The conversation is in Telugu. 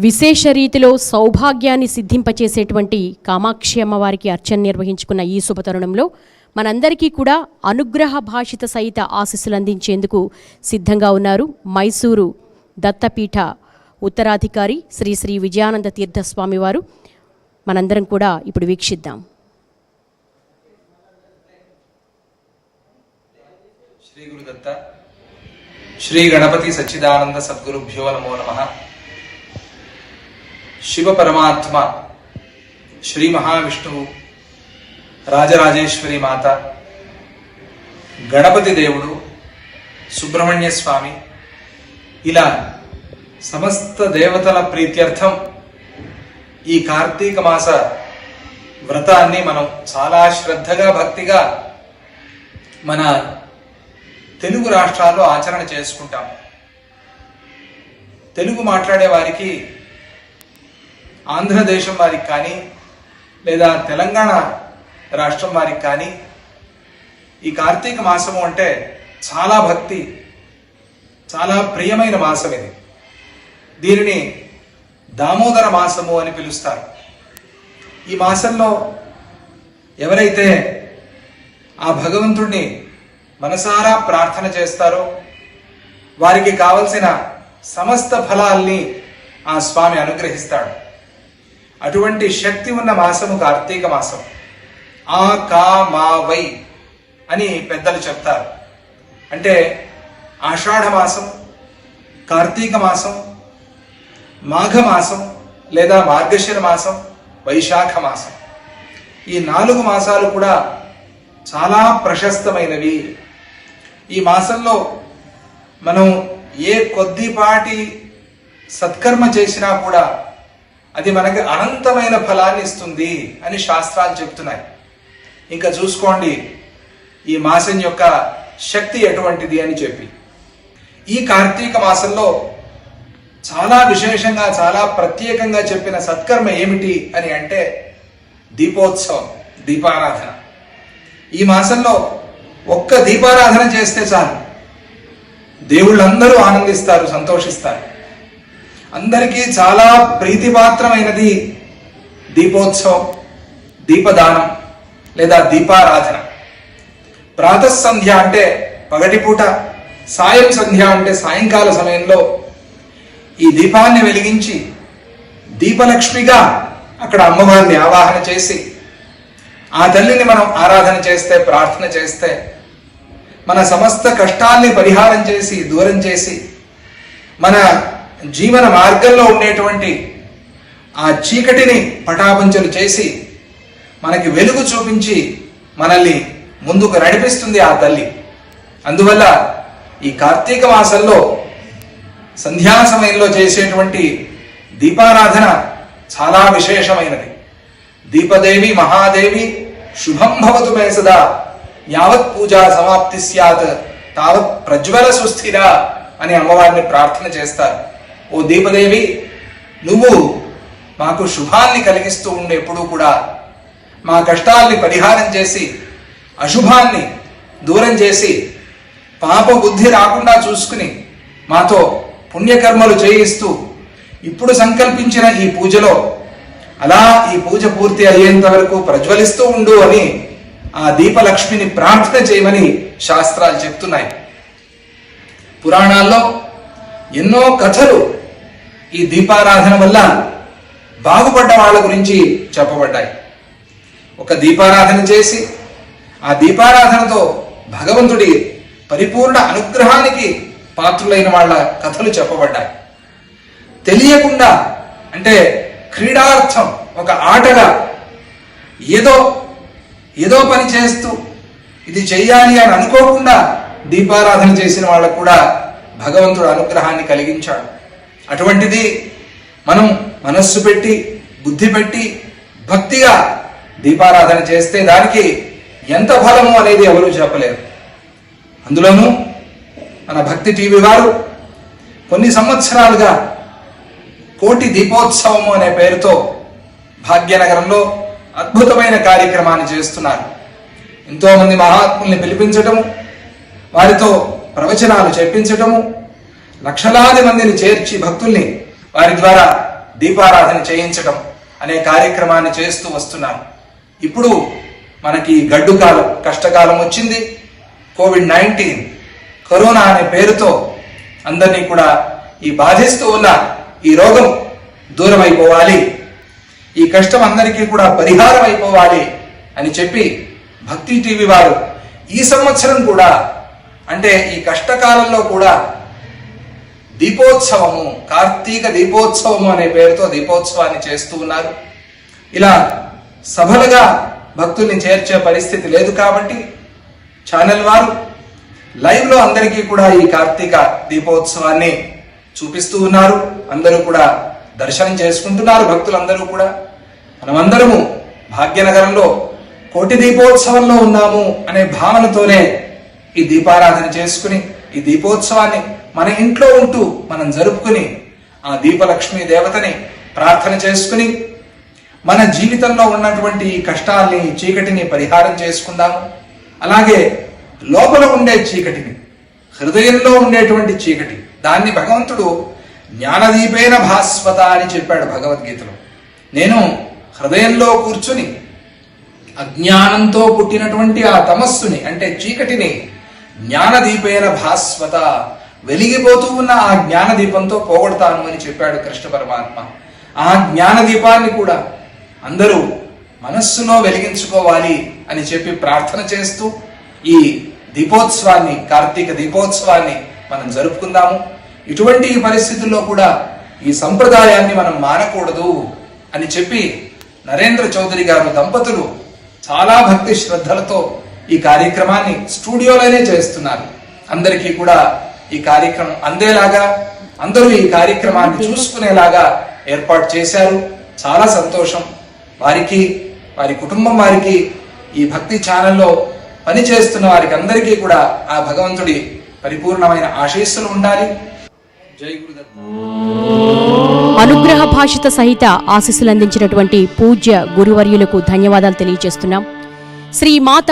విశేష రీతిలో సౌభాగ్యాన్ని సిద్ధింపచేసేటువంటి కామాక్షి అమ్మవారికి అర్చన నిర్వహించుకున్న ఈ శుభతరుణంలో మనందరికీ కూడా అనుగ్రహ భాషిత సహిత ఆశీస్సులు అందించేందుకు సిద్ధంగా ఉన్నారు మైసూరు దత్తపీఠ ఉత్తరాధికారి శ్రీ శ్రీ విజయానంద తీర్థస్వామి వారు. మనందరం కూడా ఇప్పుడు వీక్షిద్దాం. శ్రీ గురుదత్త శ్రీ గణపతి సచ్చిదానంద సద్గురుభ్యో నమో నమ. శివ పరమాత్మ శ్రీ మహావిష్ణువు రాజరాజేశ్వరి మాత గణపతి దేవుడు సుబ్రహ్మణ్య స్వామి. ఇలా సమస్త దేవతల ప్రీత్యర్థం ఈ కార్తీక మాస వ్రతాన్ని మనం చాలా శ్రద్ధగా భక్తిగా మన తెలుగు రాష్ట్రాల్లో ఆచరణ చేసుకుంటాం తెలుగు మాట్లాడే వారికి ఆంధ్రదేశం వారికి కానీ లేదా తెలంగాణ రాష్ట్రం వారికి కానీ ఈ కార్తీక మాసము అంటే చాలా భక్తి చాలా ప్రియమైన మాసం ఇది. దీనిని దామోదర మాసము అని పిలుస్తారు. ఈ మాసంలో ఎవరైతే ఆ భగవంతుడిని మనసారా ప్రార్థన చేస్తారో? వారికి కావలసిన సమస్త ఫలాల్ని ఆ స్వామి అనుగ్రహిస్తాడు. అటువంటి శక్తి ఉన్న మాసము కార్తీక మాసం. ఆ కా మా వై అని పెద్దలు చెప్తారు. అంటే ఆషాఢ మాసం కార్తీక మాసం మాఘమాసం లేదా మార్గశిర మాసం వైశాఖ మాసం. ఈ నాలుగు మాసాలు కూడా చాలా ప్రశస్తమైనవి. ఈ మాసంలో మనం ఏ కొద్దిపాటి సత్కర్మ చేసినా కూడా అది మనకి అనంతమైన ఫలాన్ని ఇస్తుంది అని శాస్త్రాలు చెప్తున్నాయి ఇంకా చూసుకోండి ఈ మాసం యొక్క శక్తి ఎటువంటిది అని చెప్పి. ఈ కార్తీక మాసంలో చాలా విశేషంగా చాలా ప్రత్యేకంగా చెప్పిన సత్కర్మ ఏమిటి అని అంటే దీపోత్సవం దీపారాధన. ఈ మాసంలో ఒక్క దీపారాధన చేస్తే చాలు. దేవుళ్ళందరూ ఆనందిస్తారు సంతోషిస్తారు. అందరికీ చాలా ప్రీతిపాత్రమైనది దీపోత్సవం దీపదానం లేదా దీపారాధన. ప్రాతఃసంధ్య అంటే పగటిపూట సాయం సంధ్య అంటే సాయంకాల సమయంలో ఈ దీపాన్ని వెలిగించి దీపలక్ష్మిగా అక్కడ అమ్మవారిని ఆవాహన చేసి ఆ తల్లిని మనం ఆరాధన చేస్తే ప్రార్థన చేస్తే మన సమస్త కష్టాల్ని పరిహారం చేసి దూరం చేసి మన జీవన మార్గంలో ఉండేటువంటి ఆ చీకటిని పటాపంచలు చేసి మనకి వెలుగు చూపించి మనల్ని ముందుకు నడిపిస్తుంది ఆ తల్లి. అందువల్ల ఈ కార్తీక మాసంలో సంధ్యా సమయంలో చేసేటువంటి దీపారాధన చాలా విశేషమైనది. దీపదేవి మహాదేవి శుభం భవతు మే సదా. యావత్ పూజా సమాప్తి సత్ తావత్ ప్రజ్వల సుస్థిర అని అమ్మవారిని ప్రార్థన చేస్తారు. ఓ దీపదేవి నువ్వు మాకు శుభాన్ని కలిగిస్తూ ఉండే ఎప్పుడూ కూడా. మా కష్టాల్ని పరిహారం చేసి అశుభాన్ని దూరం చేసి పాప బుద్ధి రాకుండా చూసుకుని మాతో పుణ్యకర్మలు చేయిస్తూ ఇప్పుడు సంకల్పించిన ఈ పూజలో అలా ఈ పూజ పూర్తి అయ్యేంత వరకు ప్రజ్వలిస్తూ ఉండు అని ఆ దీపలక్ష్మిని ప్రార్థన చేయమని శాస్త్రాలు చెప్తున్నాయి. పురాణాల్లో ఎన్నో కథలు ఈ దీపారాధన వల్ల బాగుపడ్డ వాళ్ళ గురించి చెప్పబడ్డాయి. ఒక దీపారాధన చేసి ఆ దీపారాధనతో భగవంతుడి పరిపూర్ణ అనుగ్రహానికి పాత్రులైన వాళ్ళ కథలు చెప్పబడ్డాయి. తెలియకుండా అంటే క్రీడార్థం ఒక ఆటగా ఏదో ఏదో పని చేస్తూ ఇది చెయ్యాలి అని అనుకోకుండా దీపారాధన చేసిన వాళ్ళకు కూడా భగవంతుడు అనుగ్రహాన్ని కలిగించాడు. అటువంటిది మనం మనస్సు పెట్టి బుద్ధి పెట్టి భక్తిగా దీపారాధన చేస్తే దానికి ఎంత ఫలము అనేది ఎవరూ చెప్పలేరు. అందులోనూ మన భక్తి టీవీ వారు కొన్ని సంవత్సరాలుగా కోటి దీపోత్సవము అనే పేరుతో భాగ్యనగరంలో అద్భుతమైన కార్యక్రమాన్ని చేస్తున్నారు. ఎంతో మంది మహాత్ముల్ని పిలిపించటము వారితో ప్రవచనాలు చెప్పించటము లక్షలాది మందిని చేర్చి భక్తుల్ని వారి ద్వారా దీపారాధన చేయించటం అనే కార్యక్రమాన్ని చేస్తూ వస్తున్నారు. ఇప్పుడు మనకి గడ్డు కాలం కష్టకాలం వచ్చింది. కోవిడ్ నైన్టీన్ కరోనా అనే పేరుతో అందరినీ కూడా ఈ బాధిస్తూ ఉన్న ఈ రోగం దూరమైపోవాలి. ఈ కష్టం అందరికీ కూడా పరిహారం అయిపోవాలి అని చెప్పి భక్తి టీవీ వారు ఈ సంవత్సరం కూడా అంటే ఈ కష్టకాలంలో కూడా దీపోత్సవము కార్తీక దీపోత్సవము అనే పేరుతో దీపోత్సవాన్ని చేస్తూ ఉన్నారు. ఇలా సభలుగా భక్తుల్ని చేర్చే పరిస్థితి లేదు కాబట్టి ఛానల్ వారు లైవ్లో అందరికీ కూడా ఈ కార్తీక దీపోత్సవాన్ని చూపిస్తూ ఉన్నారు. అందరూ కూడా దర్శనం చేసుకుంటున్నారు భక్తులందరూ కూడా. మనమందరము భాగ్యనగరంలో కోటి దీపోత్సవంలో ఉన్నాము అనే భావనతోనే ఈ దీపారాధన చేసుకుని ఈ దీపోత్సవాన్ని మన ఇంట్లో ఉంటూ మనం జరుపుకుని ఆ దీపలక్ష్మి దేవతని ప్రార్థన చేసుకుని మన జీవితంలో ఉన్నటువంటి ఈ కష్టాల్ని చీకటిని పరిహారం చేసుకుందాము. అలాగే లోపల ఉండే చీకటిని హృదయంలో ఉండేటువంటి చీకటి దాన్ని భగవంతుడు జ్ఞానదీపేన భాస్వత అని చెప్పాడు భగవద్గీతలో. నేను హృదయంలో కూర్చుని అజ్ఞానంతో పుట్టినటువంటి ఆ తమస్సుని అంటే చీకటిని జ్ఞానదీపేన భాస్వత వెలిగిపోతూ ఉన్న ఆ జ్ఞానదీపంతో పోగొడతాను అని చెప్పాడు కృష్ణ పరమాత్మ. ఆ జ్ఞానదీపాన్ని కూడా అందరూ మనస్సులో వెలిగించుకోవాలి అని చెప్పి ప్రార్థన చేస్తూ ఈ దీపోత్సవాన్ని కార్తీక దీపోత్సవాన్ని మనం జరుపుకుందాము. ఇటువంటి పరిస్థితుల్లో కూడా ఈ సంప్రదాయాన్ని మనం మానకూడదు అని చెప్పి నరేంద్ర చౌదరి గారు దంపతులు చాలా భక్తి శ్రద్ధలతో ఈ కార్యక్రమాన్ని స్టూడియోలోనే చేస్తున్నారు. అందరికీ కూడా ఈ కార్యక్రమం అందేలాగా అందరూ ఈ కార్యక్రమాన్ని చూసుకునేలాగా ఏర్పాటు చేశారు. చాలా సంతోషం. వారికి వారి కుటుంబం వారికి ఈ భక్తి ఛానల్లో పని చేస్తున్న వారికి అందరికీ కూడా ఆ భగవంతుడి పరిపూర్ణమైన ఆశీస్సులు ఉండాలి. అనుగ్రహ భాషిత సహిత ఆశీస్సులు అందించినటువంటి పూజ్య గురువర్యులకు ధన్యవాదాలు తెలియజేస్తున్నాం. శ్రీ మాత